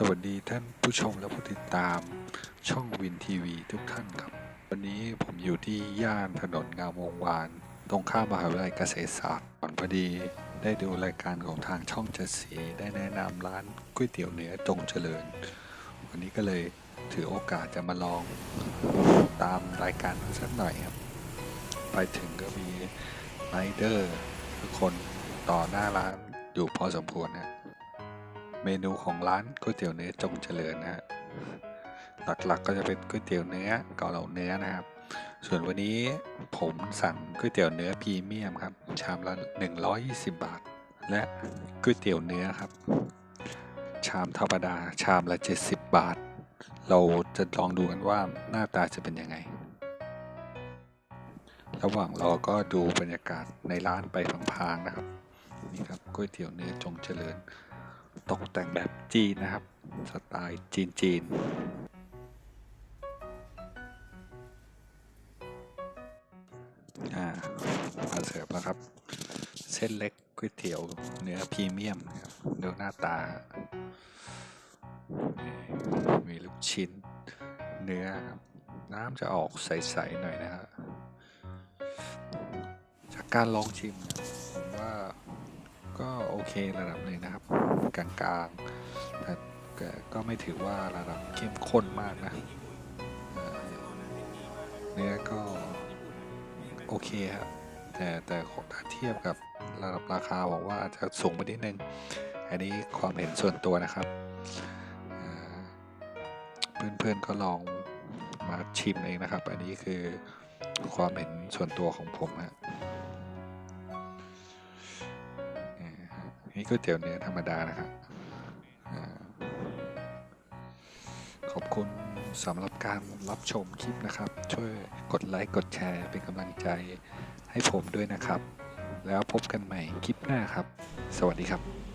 สวัสดีท่านผู้ชมและผู้ติดตามช่องวินทีวีทุกท่านครับ วันนี้ผมอยู่ที่ย่านถนนงามวงวาน ตรงข้ามมหาวิทยาลัยเกษตรศาสตร์ก่อนพอดี ได้ดูรายการของทางช่องเจ็ดสีได้แนะนำร้านก๋วยเตี๋ยวเนื้อจงเจริญ วันนี้ก็เลยถือโอกาสจะมาลองตามรายการสักหน่อยครับ ไปถึงก็มีไรเดอร์ทุกคนต่อหน้าร้านอยู่พอสมควรนะ เมนูของร้านก๋วยเตี๋ยวเนื้อจงเจริญนะฮะหลักๆก็จะเป็นก๋วยเตี๋ยวเนื้อเกาเหลาเนื้อนะครับ ส่วนวันนี้ผมสั่งก๋วยเตี๋ยวเนื้อพรีเมียมครับ ชามละ 120 บาท และก๋วยเตี๋ยวเนื้อครับ ชามธรรมดาชามละ 70 บาท เราจะลองดูกันว่าหน้าตาจะเป็นยังไง ระหว่างรอก็ดูบรรยากาศในร้านไปพลางๆนะครับ นี่ครับก๋วยเตี๋ยวเนื้อจงเจริญ ตกแต่งแบบจีนนะครับ สไตล์จีนจีนอ่ามาเสิร์ฟแล้วครับ เส้นเล็กก๋วยเตี๋ยวเนื้อพรีเมียมครับดูหน้าตา มีลูกชิ้นเนื้อครับน้ำจะออกใส ๆ หน่อยนะฮะจากการลองชิมผมว่า ก็โอเคระดับหนึ่งนะครับ กลางๆแต่ก็ไม่ถือว่าระดับเข้มข้นมากนะเนื้อก็โอเคครับแต่แต่ถ้าเทียบกับระดับราคาบอกว่าอาจจะสูงไปนิดนึง อันนี้ความเห็นส่วนตัวนะครับเอ่อเพื่อนๆก็ลองมาชิมเองนะครับ อันนี้คือความเห็นส่วนตัวของผมฮะ ก๋วยเตี๋ยวเนื้อธรรมดานะครับขอบคุณสำหรับการรับชมคลิปนะครับ ช่วยกดไลค์กดแชร์เป็นกำลังใจให้ผมด้วยนะครับ แล้วพบกันใหม่คลิปหน้าครับ สวัสดีครับ